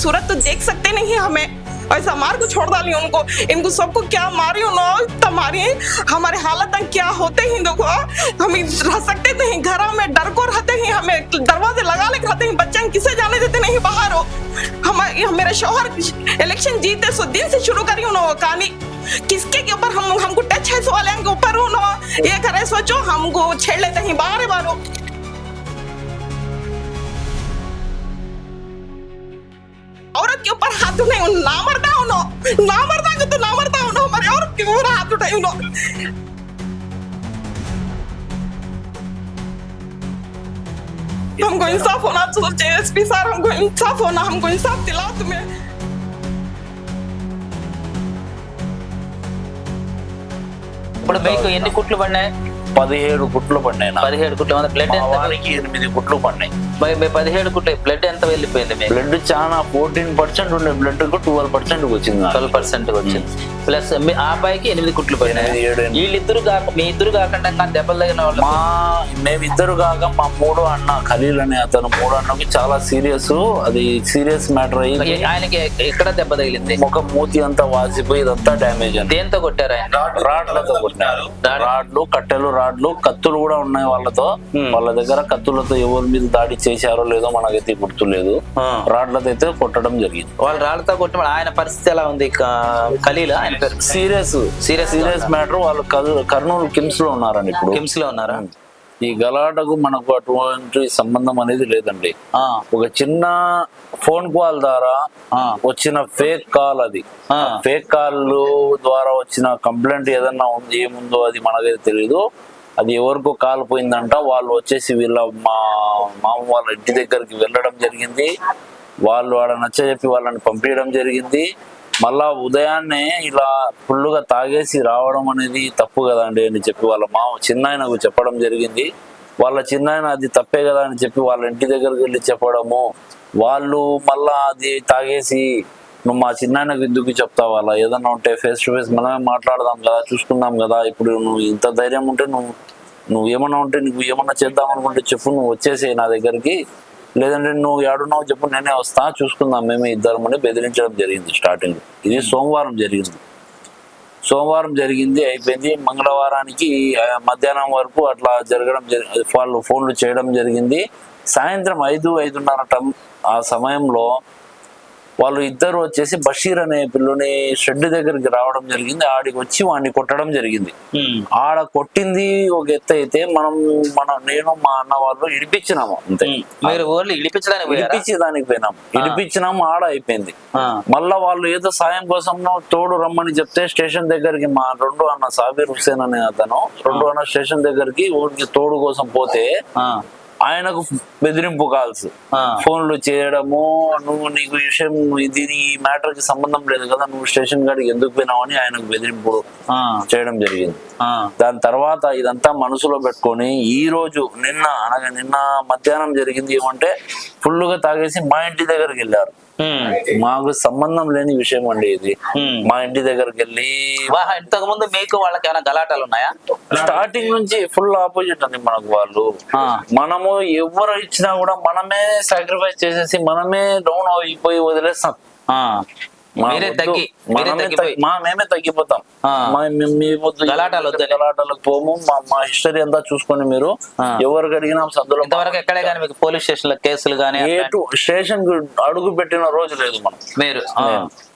सूरत तो देख सकते नहीं हमें। ऐसा मार को छोड़ डाली उनको। इनको सबको क्या मारी उन्होंने तुम्हारी हमारे हालत क्या होते ही देखो हम रह सकते नहीं। घर में डर को रहते ही, हमें दरवाजे लगा ले रहते हैं। बच्चे किसे जाने देते नहीं बाहर, हो? हम मेरे शोहर इलेक्शन जीते, सो दिन से शुरू करी उन्होंने कहानी। किसके के ऊपर हम, हमको टच है सो वाले के ऊपर उन्होंने ये करे, सोचो, हमको छेड़ लेते हैं बाहर बारो औरत के ऊपर हाथ उठाए उन ना मरता उन्हों ना मरता के तो ना मरता उन्हों हमारे औरत के ऊपर हाथ उठाए उन्हों हमको इंसाफ होना चाहिए एसपी सर हमको इंसाफ होना हमको इंसाफ दिलाओ तुम्हें ఇప్పుడు మీకు ఎన్ని కుట్లు పడినాయి పదిహేడు కుట్లు పడినాయి నాకు. పదిహేడు కుట్లు మన బ్లడ్ మా ఎంత వారికి ఎనిమిది కుట్లు పడినాయి. మీ- మీ పదిహేడు కుట్లు బ్లడ్ ఎంత వెళ్ళిపోయింది మీకు? బ్లడ్ చాలా ఫోర్టీన్ పర్సెంట్ ఉండే బ్లడ్ ట్వెల్వ్ పర్సెంట్ వచ్చింది నాకు. ట్వెల్వ్ పర్సెంట్ వచ్చింది. ప్లస్ మీ ఆ అబ్బాయికి ఎనిమిది కుట్లు పోయినాయి ఏడు, ఎనిమిది. వీళ్ళిద్దరు కాక మీ ఇద్దరు కాకుండా ఇంకా దెబ్బలు తగిన వాళ్ళు మా మేమిద్దరు కాక మా మూడో అన్న ఖలీల్ అనే అతను మూడో అన్నకి చాలా సీరియస్ అది సీరియస్ మ్యాటర్ అయ్యి ఆయనకి ఎక్కడ దెబ్బ తగిలింది? ముఖం మూతి అంతా వాసిపోయి ఇదంతా డ్యామేజ్ దేంతో కొట్టారు ఆయన? రాడ్లతో కొట్టినారు రాడ్లు కట్టెలు రాడ్లు కత్తులు కూడా ఉన్నాయి వాళ్ళతో. వాళ్ళ దగ్గర కత్తులతో ఎవరి మీద దాడి చేశారో లేదో మనకైతే గుర్తులేదు. రాడ్లతో అయితే కొట్టడం జరిగింది. వాళ్ళు రాళ్ళతో కొట్టి ఆయన పరిస్థితి ఎలా ఉంది? క- ఖలీలా? ఆయన పేరు? సీరియస్. Serious సీరియస్ మ్యాటర్ వాళ్ళు కర్నూ- కర్నూలు కిమ్స్లో ఉన్నారండి ఇప్పుడు. కిమ్స్లో ఉన్నారా ఈ గలాటకు మనకు అటువంటి సంబంధం అనేది లేదండి. ఒక చిన్న ఫోన్ కాల్ ద్వారా వచ్చిన ఫేక్ కాల్ అది. ఫేక్ కాల్ ద్వారా వచ్చిన కంప్లైంట్ ఏదన్నా ఉంది ఏముందో అది మనకైతే తెలియదు అది ఎవరికో కాల్ పోయిందంట వాళ్ళు వచ్చేసి వీళ్ళ మా మామ వాళ్ళ ఇంటి దగ్గరికి వెళ్ళడం జరిగింది. వాళ్ళు వాళ్ళ నచ్చ చెప్పి వాళ్ళని పంపించడం జరిగింది. మళ్ళా ఉదయాన్నే ఇలా ఫుల్లుగా తాగేసి రావడం అనేది తప్పు కదా అండి అని చెప్పి వాళ్ళ మామ చిన్నాయనకు చెప్పడం జరిగింది. వాళ్ళ చిన్నాయన అది తప్పే కదా అని చెప్పి వాళ్ళ ఇంటి దగ్గరికి వెళ్ళి చెప్పడము. వాళ్ళు మళ్ళా అది తాగేసి నువ్వు మా చిన్నాయనకు ఎందుకు చెప్తావు అలా? ఏదన్నా ఉంటే ఫేస్ టు ఫేస్ మనమే మాట్లాడదాం కదా చూసుకుందాం కదా. ఇప్పుడు నువ్వు ఇంత ధైర్యం ఉంటే నువ్వు నువ్వు ఏమన్నా ఉంటే నువ్వు ఏమన్నా చేద్దాం అనుకుంటే చెప్పు నువ్వు వచ్చేసేయి నా దగ్గరికి. లేదంటే నువ్వు ఏడున్నావు చెప్పు నేనే వస్తా చూసుకుందాం మేమే ఇద్దరం అని బెదిరించడం జరిగింది స్టార్టింగ్. ఇది సోమవారం జరిగింది. సోమవారం జరిగింది అయిపోయింది. మంగళవారానికి మధ్యాహ్నం వరకు అట్లా జరగడం జరి వాళ్ళు ఫోన్లు చేయడం జరిగింది. సాయంత్రం ఐదు ఐదున్నర టం ఆ సమయంలో వాళ్ళు ఇద్దరు వచ్చేసి బషీర్ అనే పిల్లని షెడ్ దగ్గరికి రావడం జరిగింది. ఆడికి వచ్చి వాడిని కొట్టడం జరిగింది. ఆడ కొట్టింది ఒక ఎత్తు అయితే మనం మనం నేను మా అన్న వాళ్ళు ఇడిపించినాము అంతే. మీరు ఓన్లీ ఇడిపించడానికి పోయారా? ఇడిపించి దానికి పోయినాం ఇడిపించినాము ఆడ అయిపోయింది. మళ్ళా వాళ్ళు ఏదో సాయం కోసం తోడు రమ్మని చెప్తే స్టేషన్ దగ్గరికి మా రెండు అన్న సాబీర్ హుసేన్ అనే అతను రెండు అన్న స్టేషన్ దగ్గరికి ఊరికి తోడు కోసం పోతే ఆయనకు బెదిరింపు కాల్స్. ఫోన్లు చేయడము నువ్వు నీకు ఈ విషయం ఇది నీ మ్యాటర్కి సంబంధం లేదు కదా నువ్వు స్టేషన్ కాడికి ఎందుకు పోయినావు అని ఆయనకు బెదిరింపు చేయడం జరిగింది. దాని తర్వాత ఇదంతా మనసులో పెట్టుకొని ఈ రోజు నిన్న అనగా నిన్న మధ్యాహ్నం జరిగింది ఏమంటే ఫుల్గా తాగేసి మా ఇంటి దగ్గరికి వెళ్ళారు. మాకు సంబంధం లేని విషయం అండి ఇది. మా ఇంటి దగ్గరికి వెళ్ళి ఇంతకు ముందు మీకు వాళ్ళకి ఏమైనా గలాటాలు ఉన్నాయా? స్టార్టింగ్ నుంచి ఫుల్ ఆపోజిట్ అండి మనకు వాళ్ళు. మనము ఎవరు ఇచ్చినా కూడా మనమే సాక్రిఫైస్ చేసేసి మనమే డౌన్ అయిపోయి వదిలేస్తాం. మీరే. తగ్గి మా మేమే తగ్గిపోతాం. మా- వద్దు గలాటాలు. గలాటాలకు పోము మా మా హిస్టరీ అంతా చూసుకొని మీరు ఆ. ఎవరికి అడిగినా సందులో ఇంతవరకు ఎక్కడే కానీ మీకు పోలీస్ స్టేషన్లో కేసులు కానీ స్టేషన్ అడుగు పెట్టిన రోజు లేదు మనం మీరు.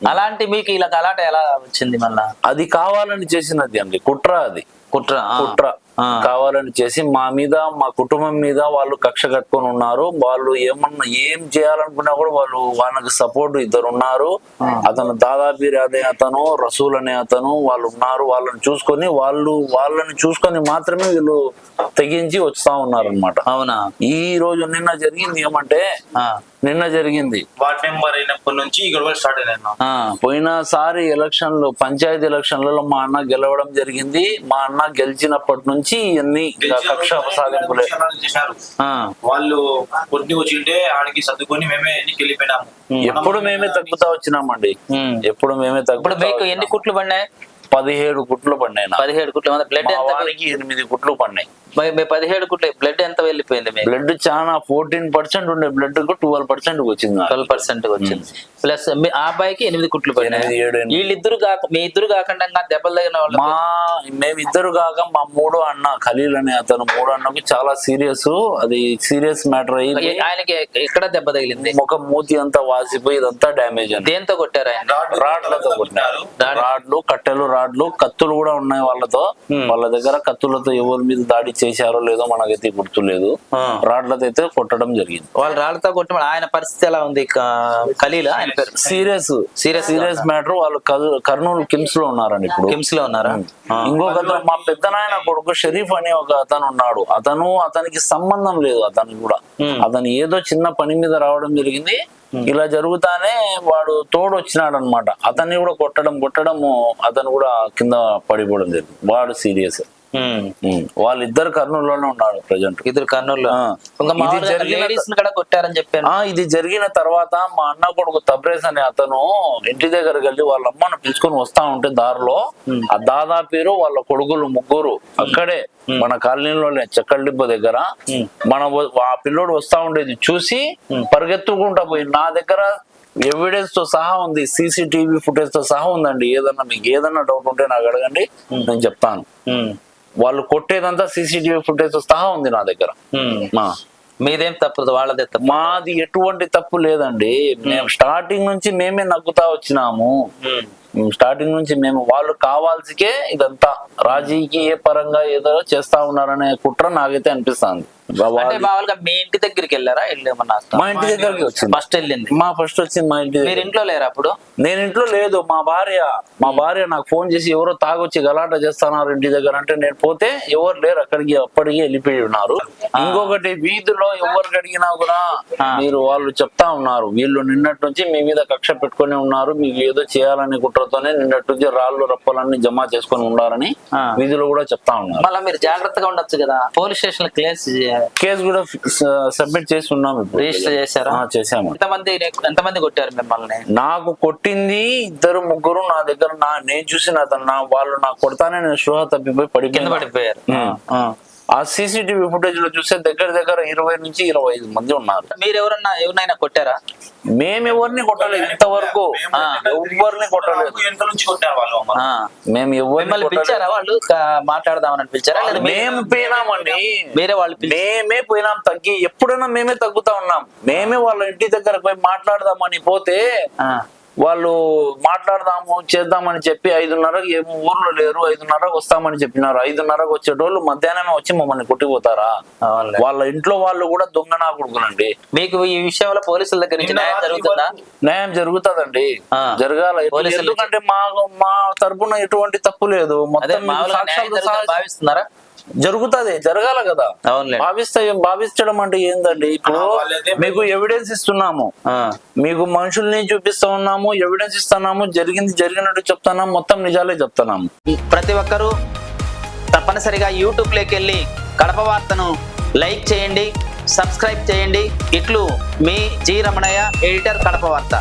అలాంటి మీకు ఇలా గలాట ఎలా వచ్చింది మళ్ళా అది కావాలని చేసినది అండి కుట్ర అది కుట్ర. కుట్ర. కావాలని చేసి మా మీద మా కుటుంబం మీద వాళ్ళు కక్ష కట్టుకొని ఉన్నారు. వాళ్ళు ఏమన్నా ఏం చేయాలనుకున్నా కూడా వాళ్ళు వాళ్ళకి సపోర్ట్ ఇద్దరు ఉన్నారు అతను దాదాపీర్ అనే అతను రసూల్ అనే అతను వాళ్ళు ఉన్నారు. వాళ్ళని చూసుకొని వాళ్ళు వాళ్ళని చూసుకొని మాత్రమే వీళ్ళు తెగించి వస్తా ఉన్నారు అనమాట అవునా? ఈ రోజు నిన్న జరిగింది ఏమంటే ఆ. నిన్న జరిగింది. వార్డ్ మెంబర్ అయినప్పటి నుంచి గొడవలు స్టార్ట్ అయినాయి. పోయినసారి ఎలక్షన్లు పంచాయతీ ఎలక్షన్లలో మా అన్న గెలవడం జరిగింది. మా అన్న గెలిచినప్పటి నుంచి ఇవన్నీ ఇంకా కక్ష సాధింపులే అలానే చేశారు. ఆ. వాళ్ళు కొద్ది వచ్చింటే ఆడికి సర్దుకొని మేమే ఎన్నికి వెళ్ళిపోయినాము. ఎప్పుడు మేమే తగ్గుతా వచ్చినామండి. ఎప్పుడు మేమే తగ్గుతా మీకు ఎన్ని కుట్లు పడినాయి? పదిహేడు కుట్లు పడినాయి. పదిహేడు కుట్లు. బ్లడ్ ఎనిమిది కుట్లు పడినాయి. మీ పదిహేడు కుట్లు బ్లడ్ ఎంత వెళ్ళిపోయింది బ్లడ్ చాలా ఫోర్టీన్ పర్సెంట్ ఉండే బ్లడ్కు ట్వెల్వ్ పర్సెంట్ వచ్చింది. ట్వెల్వ్ పర్సెంట్ వచ్చింది. ప్లస్ మీ ఆ అబ్బాయికి ఎనిమిది కుట్లు ఎనిమిది. వీళ్ళిద్దరు కాక మీ ఇద్దరు కాకుండా దెబ్బలు తగిన వాళ్ళు మా మేమిద్దరు కాక మా మూడో అన్న ఖలీల్ అనే అతను మూడో అన్నకు చాలా సీరియస్. అది సీరియస్ మ్యాటర్ అయ్యి ఆయనకి ఎక్కడ దెబ్బ తగిలింది? ముఖం మూతి అంతా వాసిపోయి ఇదంతా డ్యామేజ్ అండి దేంతో కొట్టారు ఆయన? రాడ్లతో కొట్టినారు. రాడ్- రాడ్లు కట్టెలు రాడ్లు కత్తులు కూడా ఉన్నాయి వాళ్ళతో. వాళ్ళ దగ్గర కత్తులతో ఎవరి మీద దాడి చేశారో లేదో మనకైతే గుర్తులేదు. రాడ్లతో అయితే కొట్టడం జరిగింది. వాళ్ళు రాళ్ళతో కొట్టి ఆయన పరిస్థితి ఎలా ఉంది? ఖలీలా? ఆయన పేరు? సీరియస్. Serious serious matter. వాళ్ళు కర్నూలు- కిమ్స్లో ఉన్నారండి ఇప్పుడు కిమ్స్లో ఉన్నారా. ఇంకొక అతను మా పెద్ద నాయన కొడుకు షరీఫ్ అనే ఒక అతను ఉన్నాడు. అతను అతనికి సంబంధం లేదు అతనికి కూడా. అతను ఏదో చిన్న పని మీద రావడం జరిగింది. ఇలా జరుగుతానే వాడు తోడు వచ్చినాడు అనమాట అతన్ని కూడా కొట్టడం కొట్టడము అతను కూడా కింద పడిపోవడం జరిగింది. వాడు సీరియస్. వాళ్ళిద్దరు కర్నూలులోనే ఉన్నాడు ప్రజెంట్. ఇద్దరు కర్నూలు. ఇది జరిగిన- కూడా కొట్టారని చెప్పాను. ఇది జరిగిన తర్వాత మా అన్న కొడుకు తబ్రేజ్ అనే అతను ఇంటి దగ్గరికి వెళ్ళి వాళ్ళ అమ్మను పిలుచుకొని వస్తా ఉంటే దారిలో ఆ దాదా పేరు వాళ్ళ కొడుకులు ముగ్గురు అక్కడే మన కాలనీలోనే చెక్కడిబ్బ దగ్గర. మన ఆ పిల్లోడు వస్తా ఉండేది చూసి పరిగెత్తుకుంటా పోయి నా దగ్గర ఎవిడెన్స్తో సహా ఉంది సీసీటీవీ ఫుటేజ్తో సహా ఉందండి. ఏదన్నా మీకు ఏదన్నా డౌట్ ఉంటే నాకు అడగండి నేను చెప్తాను. వాళ్ళు కొట్టేదంతా సీసీటీవీ ఫుటేజ్ సహా ఉంది నా దగ్గర. మీదేం తప్పదు వాళ్ళదే తప్పు. మాది ఎటువంటి తప్పు లేదండి. మేము స్టార్టింగ్ నుంచి మేమే నగ్గుతా వచ్చినాము. స్టార్టింగ్ నుంచి మేము వాళ్ళు కావాల్సికే ఇదంతా రాజకీయ పరంగా ఏదో చేస్తా ఉన్నారనే కుట్ర నాకైతే అనిపిస్తుంది. అంటే మామూలుగా మీ ఇంటి దగ్గరికి వెళ్ళారా? వెళ్ళి ఏమన్నా మా ఇంటి దగ్గరికి వచ్చింది. ఫస్ట్ వెళ్ళింది. మా ఫస్ట్ వచ్చింది మా ఇంటి మీరు ఇంట్లో లేరా అప్పుడు? నేను ఇంట్లో లేదు. మా భార్య మా భార్య నాకు ఫోన్ చేసి ఎవరో తాగొచ్చి గలాట చేస్తున్నారు ఇంటి దగ్గర? అంటే నేను పోతే ఎవరు లేరు. అక్కడికి అప్పటికి వెళ్ళిపోయి ఉన్నారు. ఇంకొకటి వీధిలో ఎవరికి అడిగినా కూడా మీరు వాళ్ళు చెప్తా ఉన్నారు. వీళ్ళు నిన్నటి నుంచి మీ మీద కక్ష పెట్టుకొని ఉన్నారు. మీకు ఏదో చేయాలని కుట్రతోనే నిన్నటి నుంచి రాళ్ళు రప్పలన్నీ జమ చేసుకొని ఉండాలని. వీధిలో కూడా చెప్తా ఉన్నారు. మళ్ళీ మీరు జాగ్రత్తగా ఉండొచ్చు కదా. పోలీస్ స్టేషన్ కేసు కేసు కూడా సబ్మిట్ చేసి ఉన్నాం రిజిస్టర్ చేశారా? ఆ, చేశాము. ఎంతమంది ఎంతమంది కొట్టారు మిమ్మల్ని? నాకు కొట్టింది ఇద్దరు ముగ్గురు నా దగ్గర నా నేను చూసిన అతను నా వాళ్ళు నాకు కొడతానే నేను స్పృహ తప్పిపోయి కింద పడిపోయిన పడిపోయారు. ఆ. సీసీటీవీ ఫుటేజ్లో చూస్తే దగ్గర దగ్గర ఇరవై నుంచి ఇరవై ఐదు మంది ఉన్నారు. మీరు ఎవరన్నా ఎవరినైనా కొట్టారా? మేము ఎవరిని కొట్టలేదు. ఇంతవరకు ఆ, ఎవరిని కొట్టలేదు. మేము ఎవరిని పిలిచారా వాళ్ళు? మాట్లాడదామని పిలిచారా? మేము పోయినామండి వేరే వాళ్ళు మేమే పోయినాం తగ్గి ఎప్పుడైనా మేమే తగ్గుతా ఉన్నాం. మేమే వాళ్ళ ఇంటి దగ్గర పోయి మాట్లాడదామని పోతే ఆ. వాళ్ళు మాట్లాడదాము చేద్దామని చెప్పి ఐదున్నరకు ఏమో ఊర్లో లేరు ఐదున్నరకు వస్తామని చెప్పినారు. ఐదున్నరకు వచ్చేటోళ్ళు మధ్యాహ్నమే వచ్చి మమ్మల్ని కొట్టిపోతారా. వాళ్ళ ఇంట్లో వాళ్ళు కూడా దొంగ నా కొడుకులండి. మీకు ఈ విషయంలో పోలీసుల దగ్గర నుంచి న్యాయం జరుగుతుందా? న్యాయం జరుగుతుందండి. జరగాల. పోలీసులు ఎందుకంటే మా మా తరపున ఎటువంటి తప్పు లేదు. మొత్తం భావిస్తున్నారా? జరుగుతుంది జరగాల కదా. అవునులే. భావిస్తా భావించడం అంటే ఏందండి? ఇప్పుడు మీకు ఎవిడెన్స్ ఇస్తున్నాము. మీకు మనుషుల్ని చూపిస్తా ఉన్నాము ఎవిడెన్స్ ఇస్తున్నాము జరిగింది జరిగినట్టు చెప్తున్నాము మొత్తం నిజాలే చెప్తున్నాము. ప్రతి ఒక్కరూ తప్పనిసరిగా యూట్యూబ్లోకి వెళ్ళి కడప వార్తను లైక్ చేయండి సబ్స్క్రైబ్ చేయండి. ఇట్లు మీ జి రమణయ్య ఎడిటర్ కడప వార్త.